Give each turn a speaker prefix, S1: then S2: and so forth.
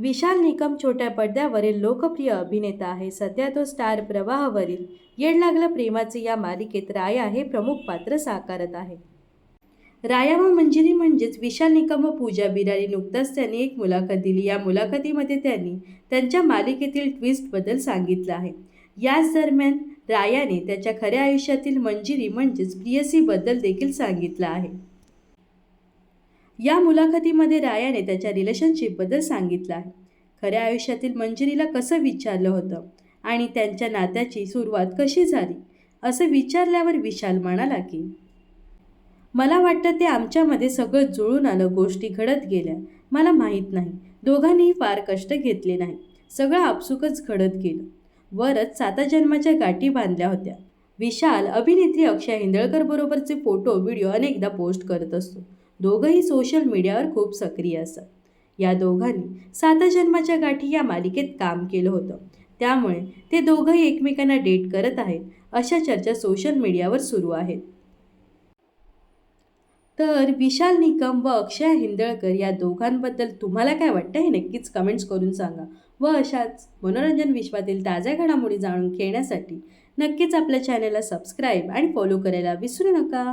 S1: विशाल निकम छोट्या पडद्यावरील लोकप्रिय अभिनेता आहे. सध्या तो स्टार प्रवाहावरील येड लागलं प्रेमाचे या मालिकेत राया हे प्रमुख पात्र साकारत आहे. राया व मंजिरी म्हणजेच विशाल निकम व पूजा बिरारी नुकताच त्यांनी एक मुलाखत दिली. या मुलाखतीमध्ये त्यांनी त्यांच्या मालिकेतील ट्विस्टबद्दल सांगितलं आहे. याच दरम्यान रायाने त्याच्या खऱ्या आयुष्यातील मंजिरी म्हणजेच प्रियसीबद्दल देखील सांगितलं आहे. या मुलाखतीमध्ये रायाने त्याच्या रिलेशनशिपबद्दल सांगितलं आहे. खऱ्या आयुष्यातील मंजिरीला कसं विचारलं होतं आणि त्यांच्या नात्याची सुरुवात कशी झाली असं विचारल्यावर विशाल म्हणाला की मला वाटतं ते आमच्यामध्ये सगळं जुळून आलं गोष्टी घडत गेल्या. मला माहीत नाही. दोघांनीही फार कष्ट घेतले नाही. सगळं आपसुकच घडत गेलं. वरच साता जन्माच्या गाठी बांधल्या होत्या. विशाल अभिनेत्री अक्षय हिंदळकर बरोबरचे फोटो व्हिडिओ अनेकदा पोस्ट करत असतो. दोघंही सोशल मीडियावर खूप सक्रिय असतात या दोघांनी साता जन्माच्या गाठी या मालिकेत काम केलं होतं. त्यामुळे ते दोघंही एकमेकांना डेट करत आहेत अशा चर्चा सोशल मीडियावर सुरू आहेत. तर विशाल निकम व अक्षय हिंदळकर या दोघांबद्दल तुम्हाला काय वाटतं हे नक्कीच कमेंट्स करून सांगा. व अशाच मनोरंजन विश्वातील ताज्या घडामोडी जाणून घेण्यासाठी नक्कीच आपल्या चॅनलला सबस्क्राईब आणि फॉलो करायला विसरू नका.